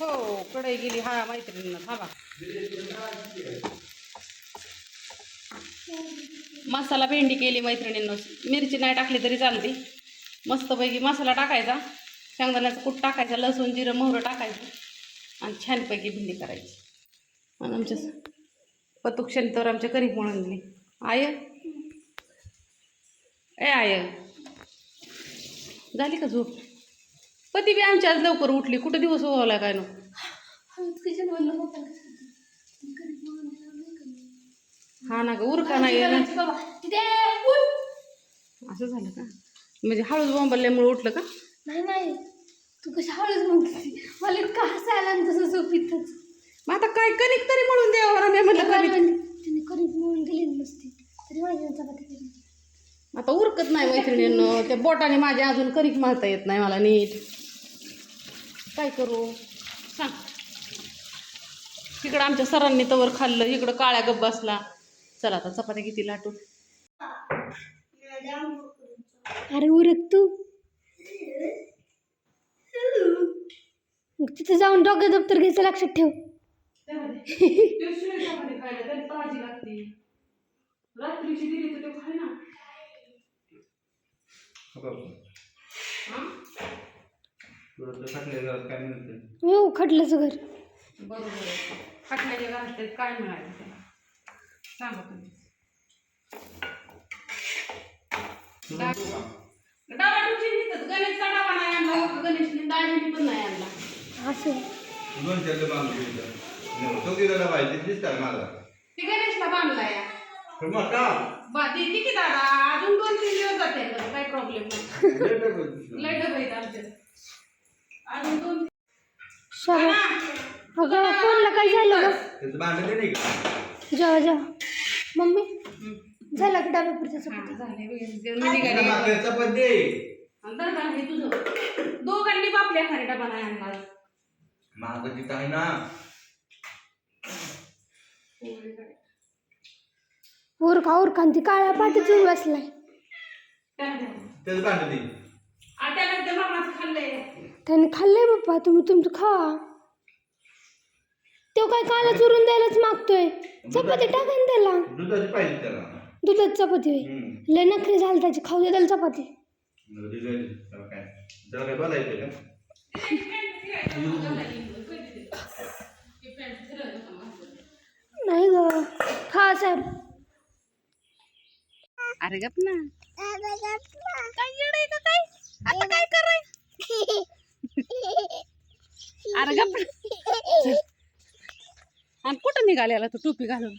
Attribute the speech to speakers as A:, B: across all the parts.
A: हो कढई गेली. हा मैत्रिणींना थांबा. मसाला भेंडी केली मैत्रिणींना. मिरची नाही टाकली तरी चालते. मस्तपैकी मसाला टाकायचा. शेंगदाण्याचं कूट टाकायचं लसूण जिरं मोहरं टाकायचं आणि छानपैकी भेंडी करायची. आणि आमच्या पतुक तर आमच्या घरी म्हणून दिली आय? A I. झाली का झोप? पती बी आमची आज लवकर उठली. कुठं दिवस उभावला काय नो? हा ना ग उरका नाही असं झालं का? म्हणजे हळूच बोंबल्यामुळे उठलं का?
B: नाही नाही. तू कशी हळूच म्हणते मला इतकं हसायला आणि तसं झोपीतच.
A: मग आता काय कणिक तरी म्हणून द्यावं मी म्हणलं कणिक.
B: तिने कणिक म्हणून दिली नसती. तरी माझी चपाती केली.
A: आता उरकत नाही मैत्रिणींनो. त्या बोटाने माझ्या अजून कणिक मारता येत नाही मला नीट. काय करू? सांग. तिकडं आमच्या सरांनी तवर खाल्लं. इकडं काळ्या गप्प बसला. चला आता चपात्या किती लाटून
B: अरे उरक तू. तिथे जाऊन डॉक्टर दप्तर घ्यायचं लक्षात ठेव. हो खटल्याचं घर.
A: बरोबर. काय मिळालं त्याला सांगा तुम्ही डबा ठेवशील तिथंच. गणेशचा डबा नाही आणला गणेशने दाजीने पण नाही आणला
B: असं.
C: दोन चार बांधून तो किती पाहिजे दिसतात मला
A: ती गणेशला बांधला या बा देते की दादा अजून दोन तीन दिवस जाते काही प्रॉब्लेम नाही लय डबा आहेत आमचे अजून दोन
B: अगं फोनला काय झालं गं?
C: त्याचं बांधले नाही का?
B: जेव्हा जेव्हा मम्मी. झाला की चपाती
A: हे तुझं. दोघांनी बापल्या खाली डबा नाही आणला
C: माग तिथं आहे ना.
B: उरका उरका आणि ती काळ्या पाठीत येऊन बसलाय.
C: त्याचं बांधले
A: आट्यानंतर मामाचं खाल्लंय.
B: त्याने खाल्लंय पप्पा तुम्ही तुमचं खा. तो काय काला चुरून द्यायलाच मागतोय. चपाती टाका ना त्याला.
C: दुधाची पाहिजे त्याला.
B: दुधात चपाती होय.
C: हम्म.
B: लय नखरे झाले त्याची खाऊ दे त्याला चपाती.
C: दुधाची त्याला काय? त्याला काय बोलायचं का?
B: नाही ग. खा साहेब.
A: अरे गप ना. काय येडय का काय? आता काय कराय? अरे गप ना. आणि कुठं निघालेला तू टोपी घालून?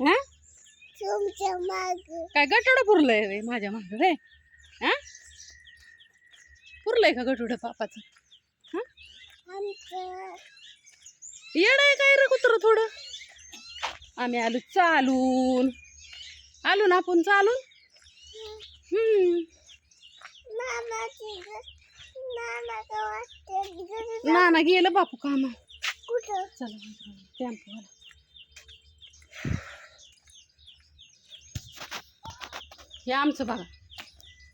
A: हा? काय गटोडं पुरलंय रे माझ्या मागं रे? हा? पुरलंय का गटोडं पापाचं हा? येडय काय रे कुत्र थोडं? आम्ही आलो चालून. आलो ना आपण चालून? हम्म. ना ना गेलं बापू कामा चला टेम्पो हे आमचं बघा.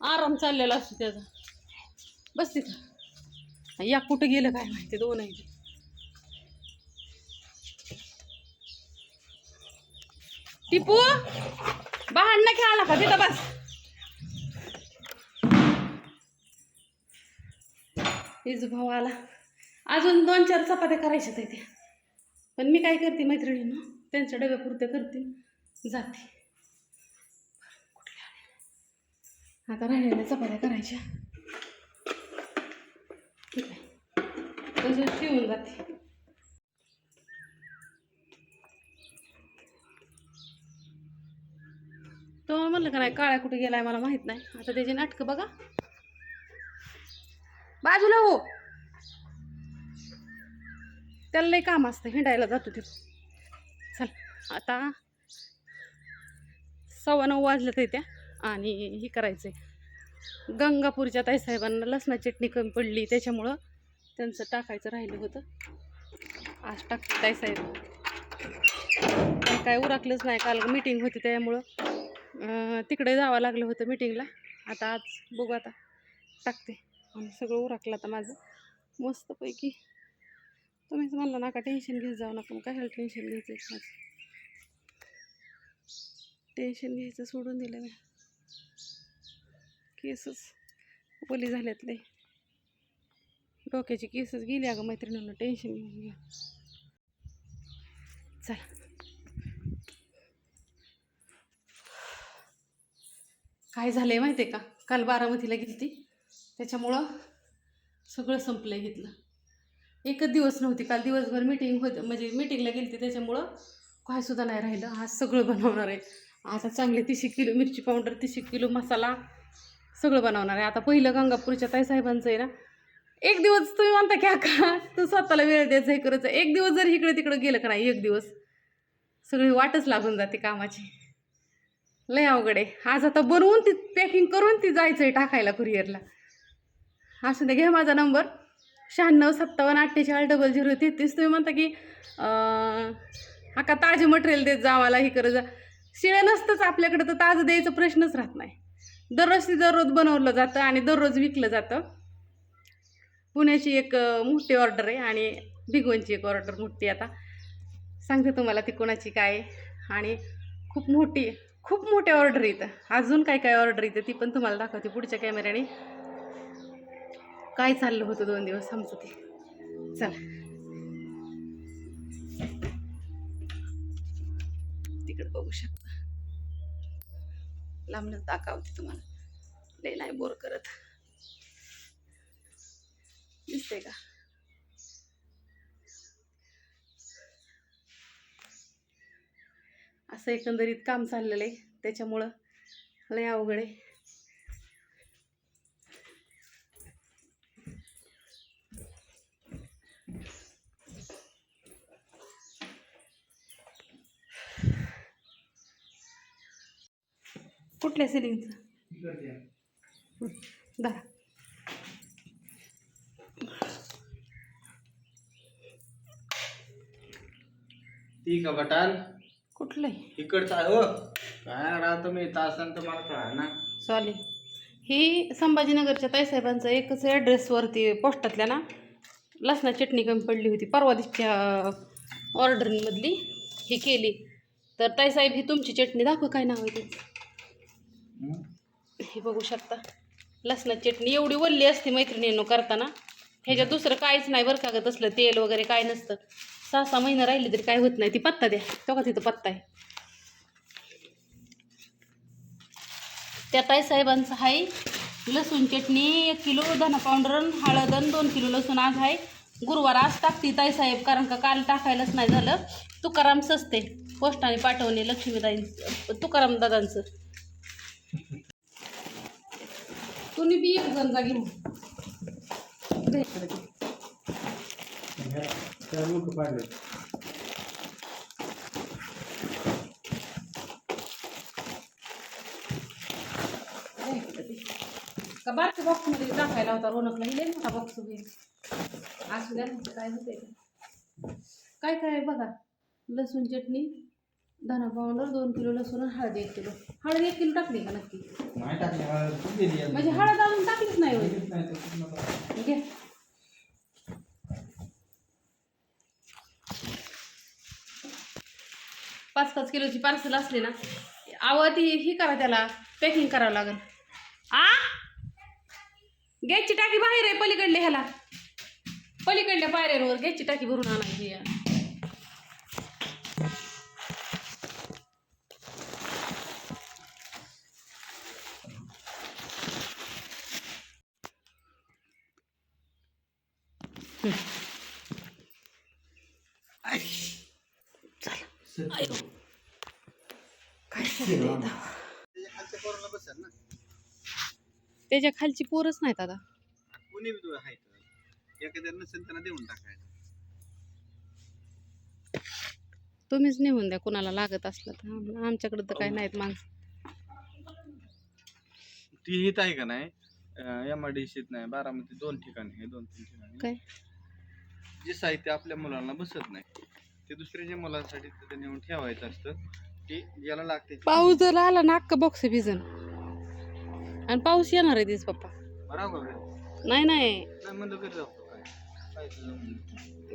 A: आराम चाललेला असतो त्याचा. बस तिथं. या कुठं गेलं काय माहिती दोन आहे ते. टिपू भांडणं खेळला का तिथं बस. हिज भाऊ आला. अजून दोन चार चपात्या करायच्या आहेत त्या. पण मी काय करते मैत्रिणींना त्यांच्या डब्यापुरत्या करते. जाते. आता राहिलेल्या चपात्या करायच्या. ठीक आहे. तसंच शिवून जाते. तो म्हणलं का नाही काळ्या कुठे गेलाय मला माहीत नाही. आता त्याची नाटकं बघा. बाजूला हो. त्याला लई काम असतं हिंडायला जातो ते. चल आता सव्वा नऊ वाजलं ते त्या. आणि हे करायचंय. गंगापूरच्या ताईसाहेबांना लसणा चटणी कमी पडली त्याच्यामुळं त्यांचं टाकायचं राहिलं होतं. आज टाकते ताईसाहेब काय उरकलंच नाही काल मीटिंग होती त्यामुळं तिकडे जावं लागलं होतं मीटिंगला आता आज बघू आता. टाकते. आणि सगळं उरकलं आता माझं. मस्तपैकी. तुम्हीच म्हणलं नका टेन्शन घेत जाऊ नका. मग काय टेन्शन घ्यायचं माझं? टेन्शन घ्यायचं सोडून दिलं मी. केसच ओली झाल्यात लय डोक्याची केसच गेली अगं मैत्रिणींना टेन्शन घेऊन घ्या. चला. काय झालंय माहिती आहे का? काल बारामतीला गेली ती त्याच्यामुळं सगळं संपलं घेतलं एकच दिवस नव्हती. काल दिवसभर मीटिंग होत म्हणजे मीटिंगला गेली ती त्याच्यामुळं काय सुद्धा नाही राहिलं. आज सगळं बनवणार आहे. आता चांगले तीसशे किलो मिरची पावडर तीसशे किलो मसाला सगळं बनवणार आहे. आता पहिलं गंगापूरच्या ताईसाहेबांचं आहे ना एक दिवस तुम्ही म्हणता की का तू स्वतःला वेळ द्यायचं हे करायचं एक दिवस जर इकडे तिकडे गेलं का नाही एक दिवस. सगळी वाटच लागून जाते कामाची. लय अवघड आहे. आज आता बनवून ती पॅकिंग करून ती जायचं आहे टाकायला कुरिअरला असं दे घ्या माझा नंबर शहाण्णव सत्तावन्न अठ्ठेचाळीस डबल झिरो तेहतीस तुम्ही म्हणता की हा का ताजे मटेरियल देत जा आम्हाला हे करत जा. शिळं नसतंच आपल्याकडे तर ताजं द्यायचा प्रश्नच राहत नाही. दररोज ती दररोज बनवलं जातं आणि दररोज विकलं जातं. पुण्याची एक मोठी ऑर्डर आहे आणि भिगवणची एक ऑर्डर मोठी आता. सांगते तुम्हाला ती कोणाची काय आणि खूप मोठी खूप मोठ्या ऑर्डर येतं अजून काय काय ऑर्डर येतं ती पण तुम्हाला दाखवते पुढच्या कॅमेऱ्याने काय चाललं होतं दोन दिवस आमचं ते चला. तिकडे बघू शकतो. लांबनच दाखवते तुम्हाला. लय नाही बोर करत. दिसते का? असं एकंदरीत काम चाललेलं आहे. त्याच्यामुळं लय अवघड आहे. कुठल्या सिलिंगचं धरा.
D: ती का बटाल.
A: कुठलं
D: इकडचा हो. काय राहतो मी तासन तर मला कळा ना.
A: सॉली ही संभाजीनगरच्या ताईसाहेबांचं एकच ॲड्रेसवरती पोस्टातल्या ना लसणा चटणी कमी पडली होती. परवा दिवशीच्या ऑर्डरमधली ही केली. तर ताईसाहेब ही तुमची चटणी दाखव काय नाव आहे हे बघू शकता. लसणा चटणी. एवढी वल्ली असते मैत्रिणींनो करताना. ह्याच्यात दुसरं काहीच नाही बरं का गं. तसलं तेल वगैरे काय नसतं. सहा सहा महिना राहिली तरी काय होत नाही. ती पत्ता द्या. तो का तिथं पत्ता आहे. त्या ताईसाहेबांचं आहे. लसूण चटणी एक किलो धना पावडर हळद दोन किलो लसूण आज आहे. गुरुवार आज टाकते ताईसाहेब कारण का काल टाकायलाच नाही झालं. तुकाराम सस्ते पोस्टाने पाठवणे लक्ष्मीदाई तुकाराम दादांचं. तुम्ही बी एक जण जागी का बारच्या बॉक्समध्ये टाकायला होता रोनकला ही लई मोठा बॉक्स होईल असू द्या ना, काय होते काय काय आहे बघा. लसूण चटणी धना पावडर दोन किलो लसूण आणि हळद एक किलो. हळद एक किलो टाकली का नक्की?
D: नाही टाकली हळद खूप दिली आहे.
A: म्हणजे हळद अजून टाकलीच नाही होय.
D: दिलीच नाही तर पूर्ण करा.
A: घे पाच पाच किलोची पार्सल असली ना आव ती ही करा त्याला पॅकिंग करावं लागेल. आ? गॅसची टाकी बाहेर आहे पलीकडल्या ह्याला. पलीकडल्या पायऱ्यांवर गॅसची टाकी भरून आणायची आहे. आयो. काय चाललंय आता?
D: खालच्या पोराला बसेल ना
A: त्याच्या खालची पोरच नाहीत आता.
D: कोणी बी तुला हाय तर. एखाद्या नसेल त्यांना देऊन टाकायचं
A: तुम्हीच नेऊन द्या कुणाला लागत असलं तर. आम- आमच्याकडं तर काय नाहीत माणसं.
D: ती हित आहे का नाही? एम आय डी सीत नाही बारामती दोन ठिकाणी आहे दोन तीन ठिकाणी.
A: काय?
D: जे साहित्य आपल्या मुलांना बसत नाही ते दुसऱ्याच्या मुलांसाठी तिथे नेऊन ठेवायचं असतं की ज्याला लागते
A: पाऊस जर आला ना अख्खा बॉक्स भिजन आणि पाऊस येणार आहे दिस पप्पा.
D: बरोबर आहे.
A: नाही नाही?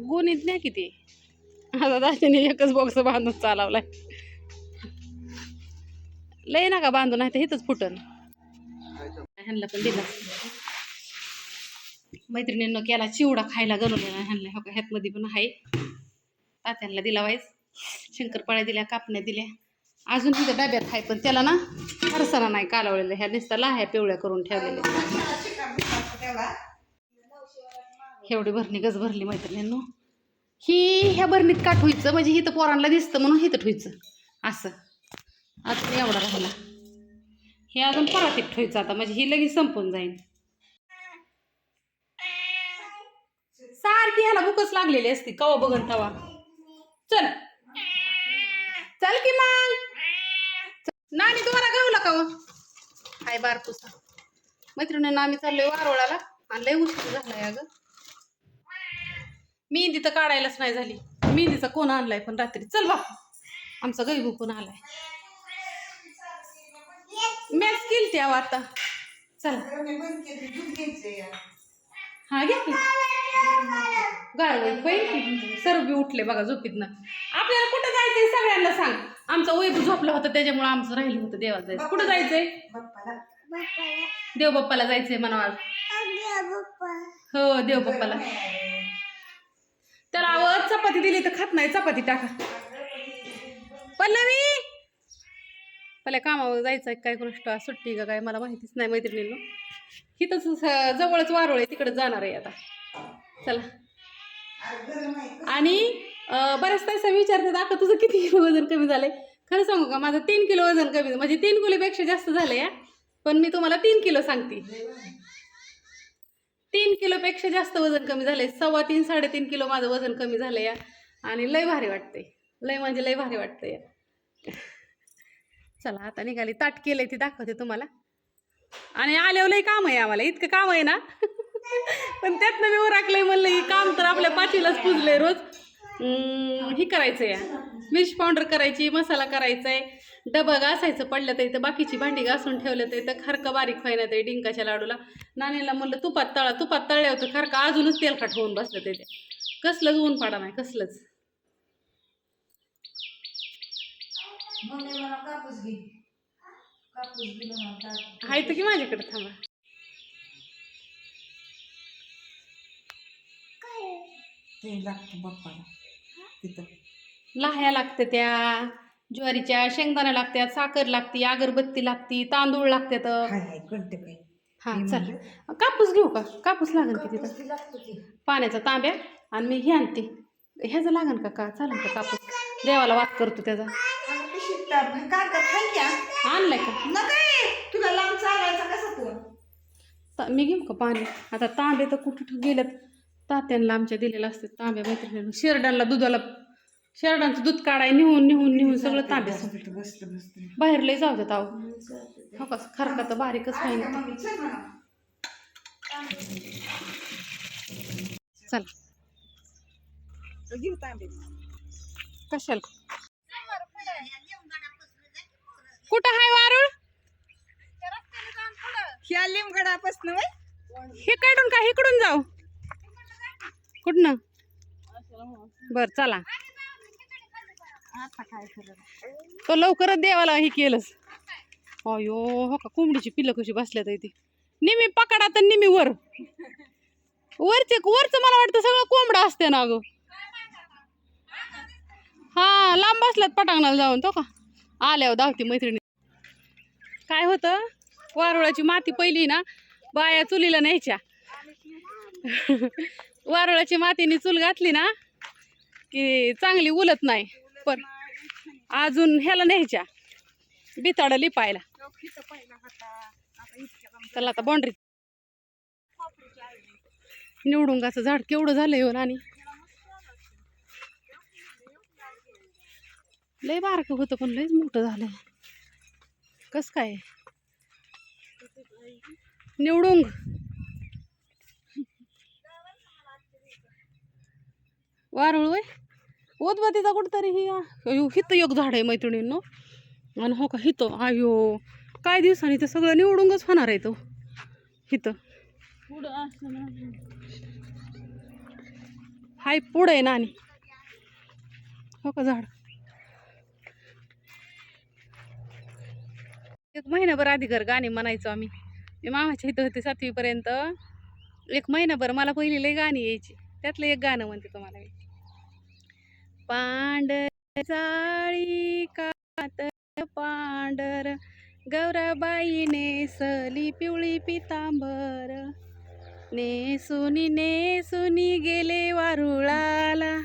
A: गोणीत नाही किती. आता दाजीने एकच बॉक्स बांधून चालवलाय. लय नका बांधू नाही तर इथंच फुटन. ह्यांना पण दिला. मैत्रिणींना केला चिवडा खायला गरवलेला ह्यांना. हो का ह्यातमध्ये पण आहे. तात्यांना दिला वाईस. शंकरपाळ्या दिल्या कापण्या दिल्या. अजून तिथं डब्यात आहे पण त्याला ना फरसाला नाही कालवलेलं. ह्या नुसत्या लाह्या पिवळ्या करून ठेवलेल्या. एवढी भरणी गज भरली मैत्रिणींनो. ही ह्या भरणीत का ठुईचं? म्हणजे हिथं पोरांना दिसतं म्हणून हिथं ठुईचं. असं. अजून एवढा राहिला. हे अजून परातीत ठेवायचं आता. म्हणजे ही लगेच संपून जाईल सारखी ह्याला भूकच लागलेली असती. कवा बघन तवा. चल. चल की मग. नानी तुम्हाला गावला का हो? हाय बारपूसा मैत्रिणींना आम्ही चाललोय वारोळाला. आणि लय उशीर झालाय अगं. मेहंदी तर काढायलाच नाही झाली. मेहंदीचा कोण आणलाय पण रात्री? चल बा. आमचा गई भुकून आलाय. मॅच केली त्या आता. चला. हा घ्या की. सर्व बी उठले बघा झोपीतनं. आपल्याला कुठं जायचंय सगळ्यांना सांग. आमचा वैभव झोपला होता त्याच्यामुळे आमचं राहिलं होतं देवाचं जायचं. कुठं जायचंय? देव बाप्पाला जायचंय म्हणा आज हो देव बाप्पाला तर आवड चपाती दिली तर खात नाही चपाती टाका. पल्लवी! पहिल्या कामावर जायचं काय गोष्ट? सुट्टी का काय? मला माहितीच नाही मैत्रिणींनो. हिथंच स- जवळच वारोळ आहे तिकडे जाणार आहे आता. चला. आणि बऱ्याचदा बऱ्याच तास विचारतात आता तुझं किती किलो वजन कमी झालंय? खरं सांगू का माझं तीन किलो वजन कमी म्हणजे तीन किलोपेक्षा जास्त झालंय या पण मी तुम्हाला तीन किलो सांगते. तीन किलोपेक्षा जास्त वजन कमी झालंय. सव्वा तीन साडेतीन किलो माझं वजन कमी झालंय या. आणि लय भारी वाटतंय. लय म्हणजे लय भारी वाटतंय या. चला आता निघाली. ताट केलंय ती दाखवते तुम्हाला. आणि आल्यावर लय काम आहे आम्हाला. इतकं काम आहे ना. पण त्यातनं मी उराकलंय म्हणलं की काम तर आपल्या पाठीलाच पुजलंय रोज. हे करायचं आहे मिरची पावडर करायची मसाला करायचा आहे डबं घासायचं पडलं तर इथं बाकीची भांडी घासून ठेवलं तर इथं खरकं बारीक व्हायला ते डिंकाच्या लाडूला. नानीला म्हणलं तुपात तळा तुपात तळल्या होतं खरकं अजूनच तेलखाट होऊन बसलं ते. कसलंच ऊन पाडा नाही कसलंच. आहे तर की माझ्याकडे थांबा.
E: ते लागतं बाप्पाला तिथं.
A: लाह्या लागते त्या ज्वारीच्या शेंगदाण्या लागत्यात साखर लागती अगरबत्ती लागती तांदूळ लागतात
E: हाय हाय कळते काय
A: हा चल.
E: म्हणजे?
A: कापूस घेऊ का? कापूस लागेल की तिथं?
E: कापूस बी लागतं की.
A: पाण्याचा तांब्या आणि मी हे आणते. ह्याचं लागेल का? का? चालेल का कापूस? देवाला वाद करतो त्याचा.
E: आणि पिशवीत टा- कागदात हाय क्या
A: आणलाय का?
E: नका तुला लांब चालायचा कसा तू?
A: ता- मी घेऊ का पाणी? आता तांबे तर कुठं ठेव- गेलेत तात्यांना आमच्या दिलेलं असते तांब्या मैत्रिणीनं. शेरडांना दुधाला शेरडांचं दूध काढाय निहून निहून निहून सगळं तांब्या
E: बसलं बसलं बसलं
A: बाहेर लय जाऊ देत आहो. हो का खरका तर बारीकच
E: मम्मी चल
A: कशाला? कुठं हाय वारुळ?
E: ह्या लिमगडापासून
A: हे काढून का इकडून जाऊ? कुठनं? बर चला. तो लवकरच देवाला हे केलंस. अयो हो का? कोंबडीची पिल्लं कशी बसल्यात ती. निमी पकडा तर निमी वर. वरचे वरचं मला वाटतं सगळं कोंबडा असते ना अगं. हा लांब बसल्यात पटांगणाला जाऊन तो का? आल्यावर धावती मैत्रिणी. काय होतं? वारुळाची माती पहिली ना बाया चुलीला न्यायच्या. वारुळाची मातीने चूल घातली ना की चांगली उलत नाही. पण अजून ह्याला न्यायच्या. बिताडं लिपायला. चला आता बाँड्री निवडुंगाचं झाड केवढं झालं येऊन हो आणि लय बारकं होतं पण लयच मोठं झालंय. कस काय? निवडुंग वारुळ वय. उदबत्तीचा कुठतरी ही अयो हिथं एक झाड आहे मैत्रिणींनो. आणि हो का हिथं अयो काय दिवसांनी ते सगळं निवडुंगच होणार आहे तो. हिथं
B: पुढं असं ना
A: हाय पुढं आहे नानी. हो का झाड? एक महिनाभर आधी घर गाणे म्हणायचो आम्ही. मी मामाच्या इथं होते सातवीपर्यंत. एक महिनाभर मला पहिली लई गाणी यायची. त्यातलं एक गाणं म्हणते तुम्हाला पांड साळी कात पांढर गौराबाई नेसली पिवळी पितांबर. नेसुनी नेसुनी गेले वारुळाला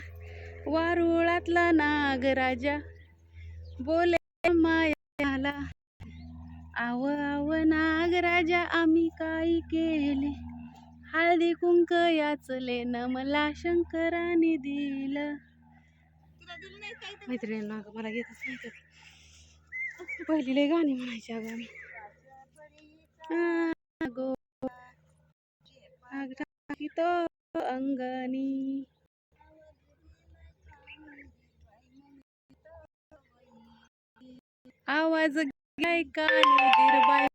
A: वारुळातला नागराजा बोले मायाला. आव आव नागराजा आम्ही काय केले? हळदी कुंक याचले नमला मला शंकराने दिलं. मैत्रिणींना अगं मला येतच नाही तर. पहिली लय गाणी म्हणायची अगं गो तो अंगणी. आवाज गाय कानी दिरबाई